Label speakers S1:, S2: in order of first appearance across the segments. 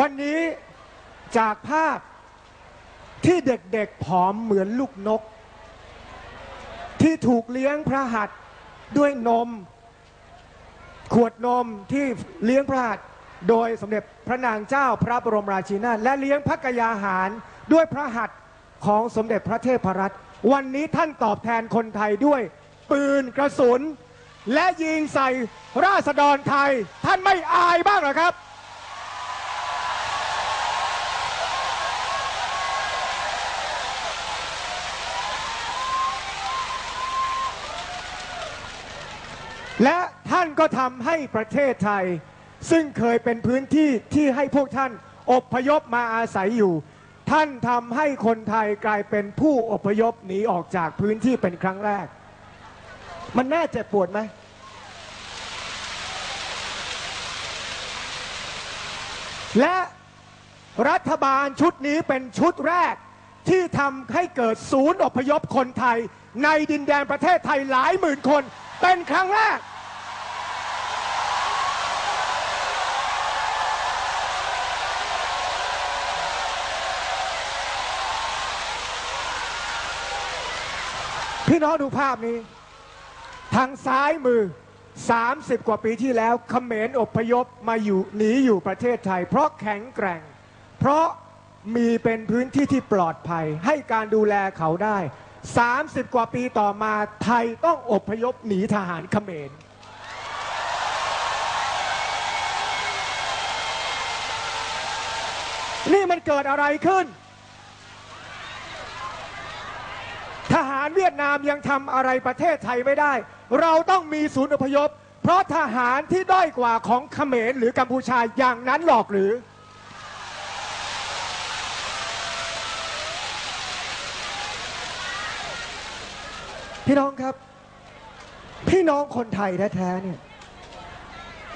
S1: วันนี้จากภาพที่เด็กๆผอมเหมือนลูกนก ที่ถูกเลี้ยงพระหัตถ์ด้วยนม ขวดนมที่เลี้ยงพระหัตถ์โดยสมเด็จพระนางเจ้าพระบรมราชินีนาและเลี้ยงพระกยาหารด้วยพระหัตถ์ของสมเด็จพระเทพรัตน์วันนี้ท่านตอบแทนคนไทยด้วย ปืนกระสุน และยิงใส่ราษฎรไทย ท่านไม่อายบ้างหรอครับ และท่านก็ทำให้ประเทศไทย ซึ่งเคยเป็นพื้นที่ที่ให้พวกท่านอพยพมาอาศัยอยู่ ท่านทำให้คนไทยกลายเป็นผู้อพยพหนีออกจากพื้นที่เป็นครั้งแรก มันน่าเจ็บปวดไหมและรัฐบาลชุดนี้เป็นชุดแรกที่ทำให้เกิดศูนย์อพยพคนไทย ในดินแดนประเทศไทยหลายหมื่นคนเป็นครั้งแรก พี่น้องดูภาพนี้ ทางซ้ายมือ 30 กว่าปีที่แล้วเขมรอพยพมาอยู่หนีอยู่ประเทศไทย เพราะแข็งแกร่ง เพราะมีเป็นพื้นที่ที่ปลอดภัย ให้การดูแลเขาได้ 30 กว่าปีต่อมาไทยต้องอพยพหนีทหารเขมรนี่มันเกิดอะไรขึ้น ทหารเวียดนามยังทำอะไรประเทศไทยไม่ได้ เราต้องมีศูนย์อพยพ เพราะทหารที่ด้อยกว่าของเขมรหรือกัมพูชาอย่างนั้นหรอกหรือ พี่น้องครับ พี่น้องคนไทยแท้ๆเนี่ย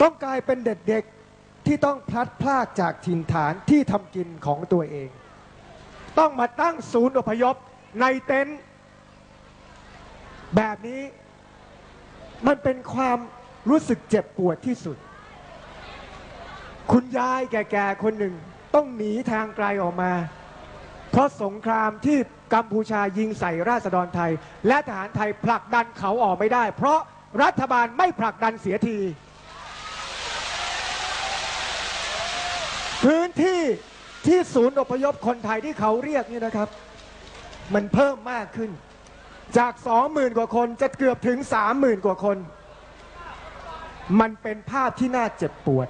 S1: ต้องกลายเป็นเด็กๆที่ต้องพลัดพรากจากถิ่นฐานที่ทำกินของตัวเอง ต้องมาตั้งศูนย์อพยพในเต็นท์ แบบนี้มันเป็นความรู้สึกเจ็บปวดที่สุด คุณยายแก่ๆคนหนึ่งต้องหนีทางไกลออกมา เพราะสงครามที่กัมพูชายิงใส่ราษฎรไทย และทหารไทยผลักดันเขาออกไม่ได้ เพราะรัฐบาลไม่ผลักดันเสียที พื้นที่ที่ศูนย์อพยพคนไทยที่เขาเรียกนี่นะครับ มันเพิ่มมากขึ้น จาก 20,000 กว่าคนจะเกือบถึง 30,000 กว่าคน มันเป็นภาพที่น่าเจ็บปวด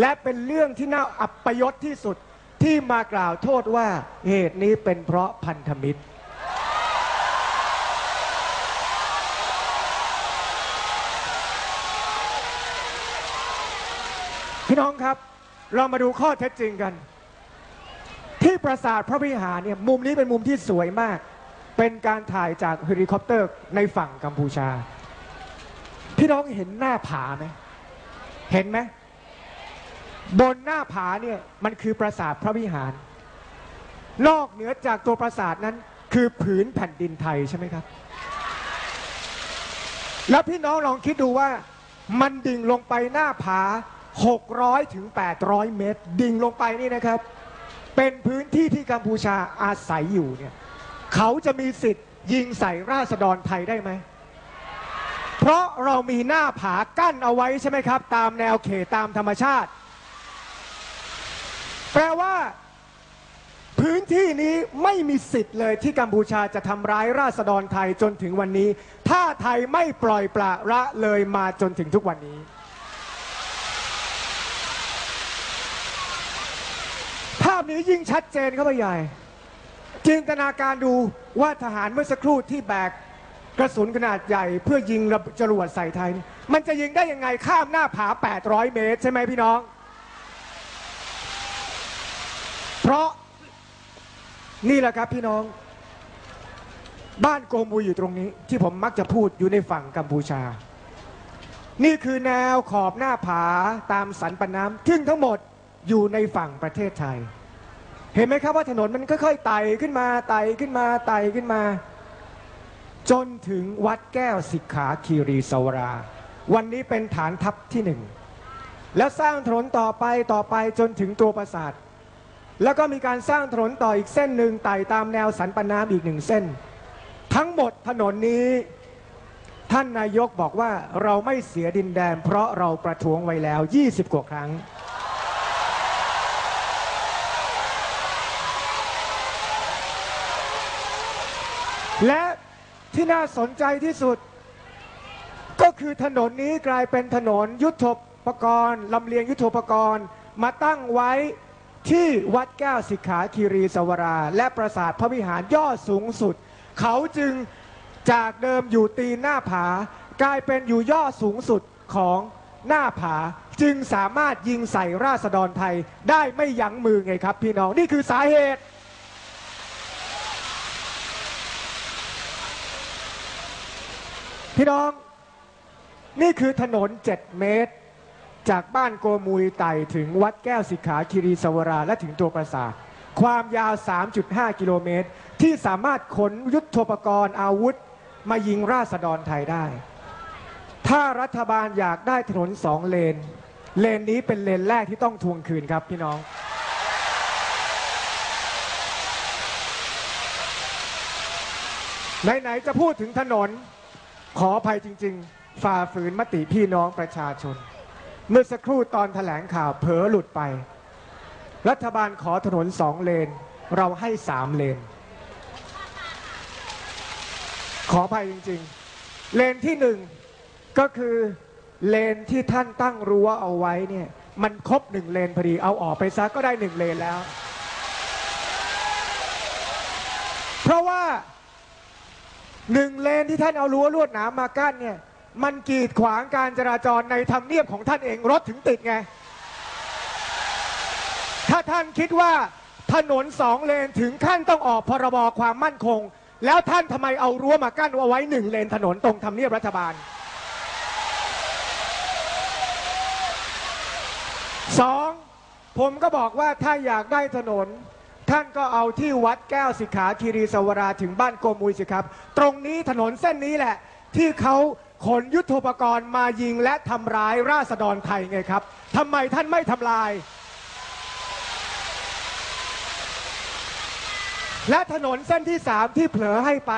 S1: และเป็นเรื่องที่น่าอับปยศที่สุดที่มากล่าวโทษว่าเหตุนี้เป็นเพราะพันธมิตร พี่น้องครับ เรามาดูข้อเท็จจริงกัน ที่ปราสาทพระวิหารเนี่ยมุมนี้เป็นมุมที่สวยมาก เป็นการถ่ายจากเฮลิคอปเตอร์ในฝั่งกัมพูชา พี่น้องเห็นหน้าผาไหมเห็นไหมบนหน้าผาเนี่ยมันคือปราสาทพระวิหาร นอกเหนือจากตัวปราสาทนั้นคือผืนแผ่นดินไทยใช่ไหมครับ แล้วพี่น้องลองคิดดูว่ามันดิ่งลงไปหน้าผา 600ถึง800 เมตร ดิ่งลงไปนี่นะครับ เป็นพื้นที่ที่กัมพูชาอาศัยอยู่เนี่ย เขาจะมีสิทธิ์ยิงใส่ราษฎรไทยได้ไหม เพราะเรามีหน้าผากั้นเอาไว้ใช่ไหมครับ ตามแนวเขตตามธรรมชาติ แปลว่า พื้นที่นี้ไม่มีสิทธิ์เลยที่กัมพูชาจะทำร้ายราษฎรไทยจนถึงวันนี้ ถ้าไทยไม่ปล่อยปละละเลยมาจนถึงทุกวันนี้ ภาพนี้ยิ่งชัดเจนเข้าไปใหญ่ จินตนาการดูว่าทหารเมื่อสักครู่ที่แบกกระสุนขนาดใหญ่เพื่อยิงระจรวดใส่ไทยนี่มันจะยิงได้ยังไงข้ามหน้าผา 800 เมตร ใช่ไหมพี่น้อง เพราะนี่แหละครับพี่น้อง บ้านโกมูอยู่ตรงนี้ ที่ผมมักจะพูดอยู่ในฝั่งกัมพูชา นี่คือแนวขอบหน้าผาตามสันปะน้ำซึ่งทั้งหมดอยู่ในฝั่งประเทศไทย เห็นไหมครับว่าถนนมันค่อยๆไต่ขึ้นมาไต่ขึ้นมาไต่ขึ้นมา จนถึงวัดแก้วสิกขาคีรีสวรา วันนี้เป็นฐานทัพที่หนึ่งแล้วสร้างถนนต่อไปต่อไปจนถึงตัวปราสาท แล้วก็มีการสร้างถนนต่ออีกเส้นหนึ่งไต่ตามแนวสันปน้ำอีกหนึ่งเส้น ทั้งหมดถนนนี้ ท่านนายกบอกว่าเราไม่เสียดินแดนเพราะเราประท้วงไว้แล้ว 20 กว่าครั้ง และที่น่าสนใจที่สุด ก็คือถนนนี้กลายเป็นถนนยุทธปกรณ์ลำเลียงยุทธปกรณ์ มาตั้งไว้ที่วัดแก้วสิกขาคีรีสวรา และปราสาทพระวิหารยอดสูงสุด เขาจึงจากเดิมอยู่ตีนหน้าผา กลายเป็นอยู่ยอดสูงสุดของหน้าผาจึงสามารถยิงใส่ราษฎรไทยได้ไม่ยั้งมือไงครับพี่น้อง นี่คือสาเหตุ พี่น้อง นี่คือถนน 7 เมตร จากบ้านโกมุยไต่ถึงวัดแก้วสิขาคิรีสวราและถึงตัวปราสาทความยาว 3.5 กิโลเมตร ที่สามารถขนยุทธปกรณ์อาวุธ มายิงราษฎรไทยได้ ถ้ารัฐบาลอยากได้ถนนสองเลน เลนนี้เป็นเลนแรกที่ต้องทวงคืนครับพี่น้องไหนๆจะพูดถึงถนน ขออภัยจริง ๆ ฝ่าฝืนมติพี่น้องประชาชน เมื่อสักครู่ตอนแถลงข่าวเผลอหลุดไป รัฐบาลขอถนนสองเลน เราให้สามเลน ขออภัยจริง ๆ เลนที่หนึ่งก็คือเลนที่ท่านตั้งรั้วเอาไว้เนี่ยมันครบหนึ่งเลนพอดีเอาออกไปซะก็ได้หนึ่งเลนแล้ว เพราะว่า หนึ่งเลนที่ท่านเอารั้วลวดหนามมากั้นเนี่ย มันกีดขวางการจราจรในทำเนียบของท่านเองรถถึงติดไง ถ้าท่านคิดว่าถนนสองเลนถึงขั้นต้องออกพรบความมั่นคง แล้วท่านทำไมเอารั้วมากั้นเอาไว้หนึ่งเลนถนนตรงทำเนียบรัฐบาลสองผมก็บอกว่าถ้าอยากได้ถนน ท่านก็เอาที่วัดแก้วสิกขาคีรีสวราถึงบ้านโกมุยสิครับ ตรงนี้ถนนเส้นนี้แหละ ที่เขาขนยุทโธปกรณ์มายิงและทำร้ายราษฎรไทยไงครับทำไมท่านไม่ทำลาย และถนนเส้นที่สามที่เผลอให้ไป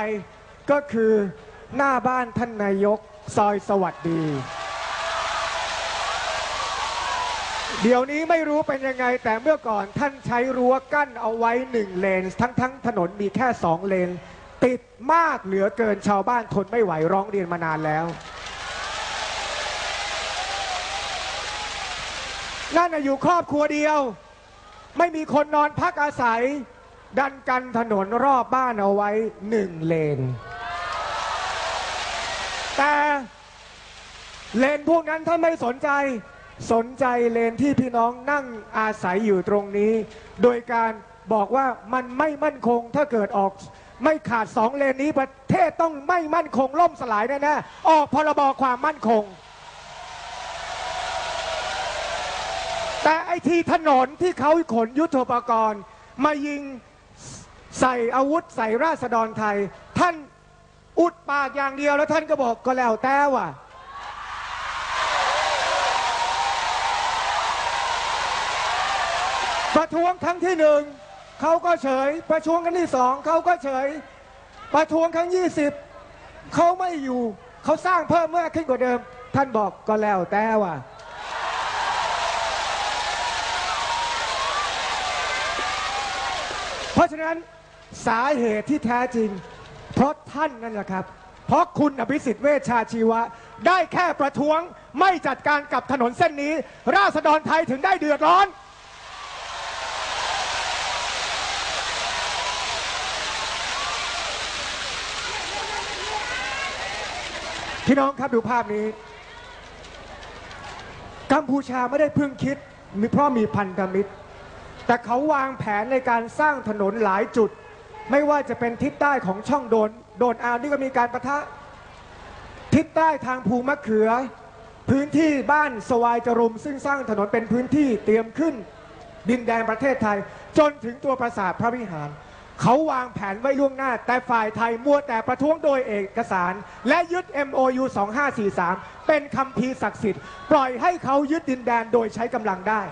S1: ก็คือหน้าบ้านท่านนายกซอยสวัสดี เดี๋ยวนี้ไม่รู้เป็นยังไง แต่เมื่อก่อนท่านใช้รั้วกั้นเอาไว้หนึ่งเลน ทั้งทั้งถนนมีแค่สองเลน ติดมากเหลือเกินชาวบ้านทนไม่ไหวร้องเรียนมานานแล้ว นั่นอยู่ครอบครัวเดียว ไม่มีคนนอนพักอาศัย ดันกันถนนรอบบ้านเอาไว้หนึ่งเลน แต่เลนพวกนั้นท่านไม่สนใจ สนใจเลนที่พี่น้องนั่งอาศัยอยู่ตรงนี้ โดยการบอกว่ามันไม่มั่นคงถ้าเกิดออก ไม่ขาดสองเลนนี้ประเทศต้องไม่มั่นคงล่มสลายแน่ๆออกพรบความมั่นคง แต่ไอทีถนนที่เขาขนยุทโธปกรณ์ มายิงใส่อาวุธใส่ราษฎรไทย ท่านอุดปากอย่างเดียวแล้วท่านก็บอกก็แล้วแต่ว่ะ ประท้วงครั้งที่หนึ่งเขาก็เฉย ประท้วงครั้งที่สองเขาก็เฉย ประท้วงครั้งยี่สิบเขาไม่อยู่เขาสร้างเพิ่มมากขึ้นกว่าเดิม ท่านบอกก็แล้วแต่ว่ะเพราะฉะนั้นสาเหตุที่แท้จริง เพราะท่านนั่นแหละครับ เพราะคุณอภิสิทธิ์เวชชาชีวะ ได้แค่ประท้วงไม่จัดการกับถนนเส้นนี้ ราษฎรไทยถึงได้เดือดร้อน พี่น้องครับดูภาพนี้ กัมพูชาไม่ได้เพิ่งคิดมีเพราะมีพันธมิตร แต่เขาวางแผนในการสร้างถนนหลายจุด ไม่ว่าจะเป็นทิศใต้ของช่องโดน โดนอ่าวนี่ก็มีการประทะ ทิศใต้ทางภูมะเขือ พื้นที่บ้านสวายจรุม ซึ่งสร้างถนนเป็นพื้นที่เตรียมขึ้น ดินแดนประเทศไทย จนถึงตัวปราสาทพระวิหาร เขาวางแผนไว้ล่วงหน้า แต่ฝ่ายไทยมัวแต่ประท้วงโดยเอกสาร และยึด MOU 2543 เป็นคำพีศักดิ์สิทธิ์ ปล่อยให้เขายึดดินแดนโดยใช้กำลังได้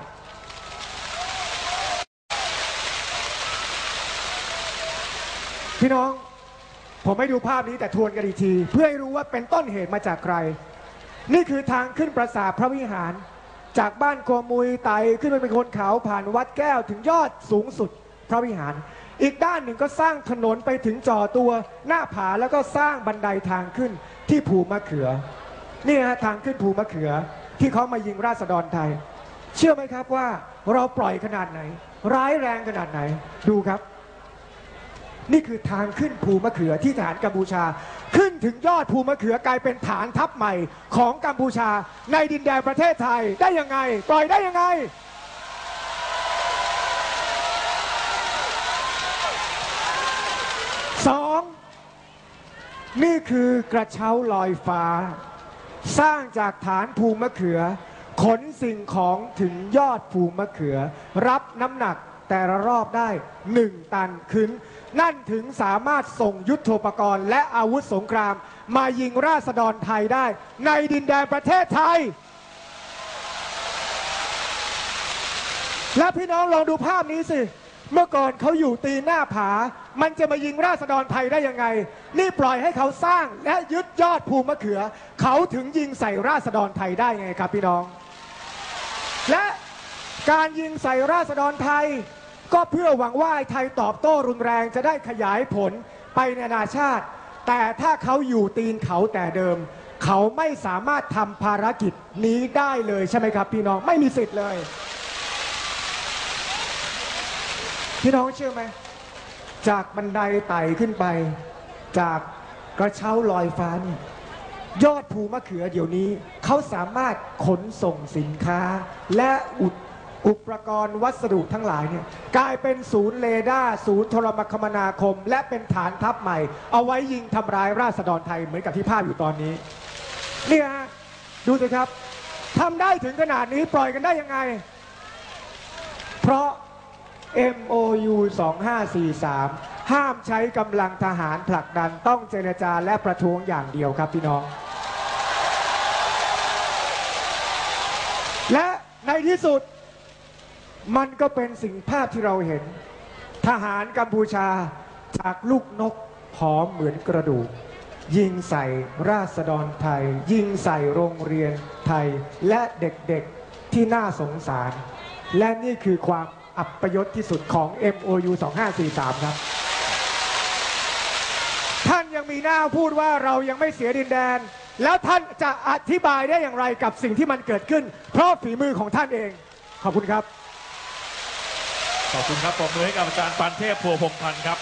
S1: พี่น้องผมไม่ดูภาพนี้แต่ทวนกันอีกที เพื่อให้รู้ว่าเป็นต้นเหตุมาจากใคร นี่คือทางขึ้นปราสาทพระวิหาร จากบ้านโกมุยไต่ขึ้นไปเป็นคนเขาผ่านวัดแก้วถึงยอดสูงสุด พระวิหาร อีกด้านหนึ่งก็สร้างถนนไปถึงจ่อตัวหน้าผาแล้วก็สร้างบันไดทางขึ้นที่ภูมะเขือ นี่ฮะทางขึ้นภูมะเขือ ที่เขามายิงราษฎรไทย เชื่อไหมครับว่าเราปล่อยขนาดไหน ร้ายแรงขนาดไหนดูครับ นี่คือทางขึ้นภูมะเขือที่ฐานกัมพูชา ขึ้นถึงยอดภูมะเขือกลายเป็นฐานทัพใหม่ของกัมพูชา ในดินแดนประเทศไทยได้ยังไง ปล่อยได้ยังไง สอง นี่คือกระเช้าลอยฟ้า สร้างจากฐานภูมะเขือ ขนสิ่งของถึงยอดภูมะเขือ รับน้ำหนักแต่ละรอบได้1ตันขึ้น นั่นถึงสามารถส่งยุทโธปกรณ์ และอาวุธสงคราม มายิงราษฎรไทยได้ ในดินแดนประเทศไทย และพี่น้องลองดูภาพนี้สิ เมื่อก่อนเขาอยู่ตีหน้าผา มันจะมายิงราษฎรไทยได้ยังไง นี่ปล่อยให้เขาสร้างและยึดยอดภูมะเขือ เขาถึงยิงใส่ราษฎรไทยได้ไงครับพี่น้อง และการยิงใส่ราษฎรไทย ก็เพื่อหวังว่าไทยตอบโต้รุนแรงจะได้ขยายผลไปในนานาชาติ แต่ถ้าเขาอยู่ตีนเขาแต่เดิม เขาไม่สามารถทำภารกิจนี้ได้เลยใช่ไหมครับ พี่น้องไม่มีสิทธิ์เลย พี่น้องเชื่อไหม จากบันไดไต่ขึ้นไป จากกระเช้าลอยฟ้านี่ยอดภูมะเขือเดี๋ยวนี้ เขาสามารถขนส่งสินค้า และอุดอุปกรณ์วัสดุทั้งหลายเนี่ยกลายเป็นศูนย์เรดาร์ศูนย์โทรคมนาคม และเป็นฐานทัพใหม่ เอาไว้ยิงทำร้ายราษฎรไทยเหมือนกับที่ภาพอยู่ตอนนี้เนี่ยฮะดูสิครับทำได้ถึงขนาดนี้ปล่อยกันได้ยังไง เพราะ MOU 2543 ห้ามใช้กำลังทหารผลักดันต้องเจรจาและประท้วงอย่างเดียวครับพี่น้อง และในที่สุดมันก็เป็นสิ่งภาพที่เราเห็น ทหารกัมพูชาจากลูกนกผอมเหมือนกระดูก ยิงใส่ราษฎรไทย ยิงใส่โรงเรียนไทยและเด็กๆที่น่าสงสาร และนี่คือความ อัปยศที่สุดของ MOU 2543 ครับท่านยังมีหน้าพูดว่าเรายังไม่เสียดินแดน แล้วท่านจะอธิบายได้อย่างไรกับสิ่งที่มันเกิดขึ้น เพราะฝีมือของท่านเอง ขอบคุณครับ
S2: ขอบคุณครับผมมือให้กับอาจารย์ปันเทพพัวพงศ์พันธ์ครับ